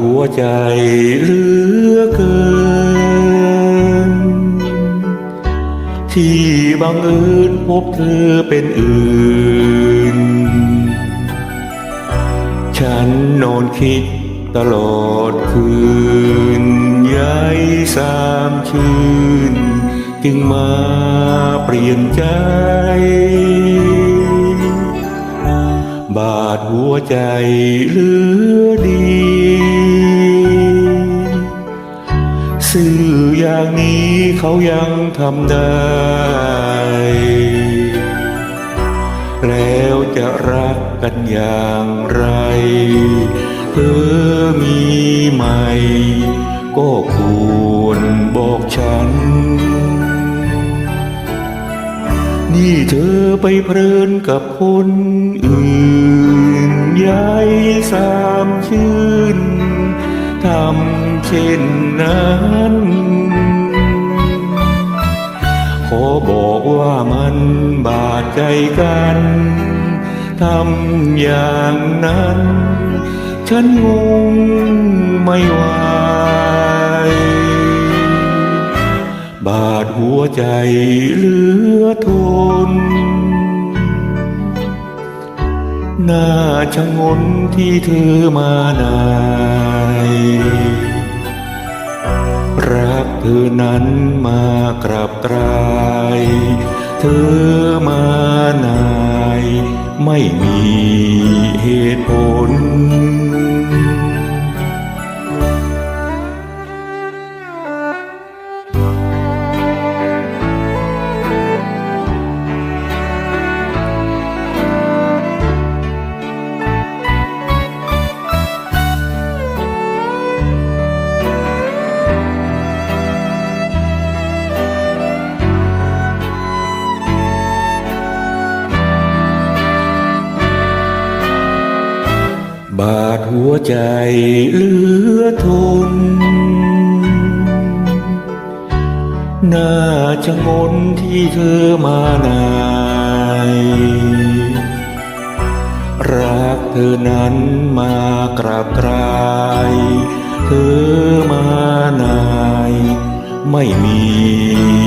หัวใจเหลือเกิน ที่บังเอิญพบเธอเป็นอื่น ฉันนอนคิดตลอดคืนย้ายสามชื่น จึงมาเปลี่ยนใจ บาดหัวใจเหลือดี สื่ออย่างนี้เขายังทำได้ แล้วจะรักกันอย่างไรเธอมีใหม่ ก็ควรบอกฉัน นี่เธอไปเพลินกับคนอื่นย้ายสามชื่นทำ เช่นนั้น ขอบอกว่ามันบาดใจกันทำอย่างนั้น ฉันงงไม่ไหวบาดหัวใจเหลือทนน่าชะงนที่เธอมานาย รักเธอนั้นมากราบกรายเธอมานาย ไม่มีเหตุผล บาดหัวใจเหลือทน น่าชะงนที่เธอมานาย รักเธอนั้นมากราบกราย เธอมานาย ไม่มี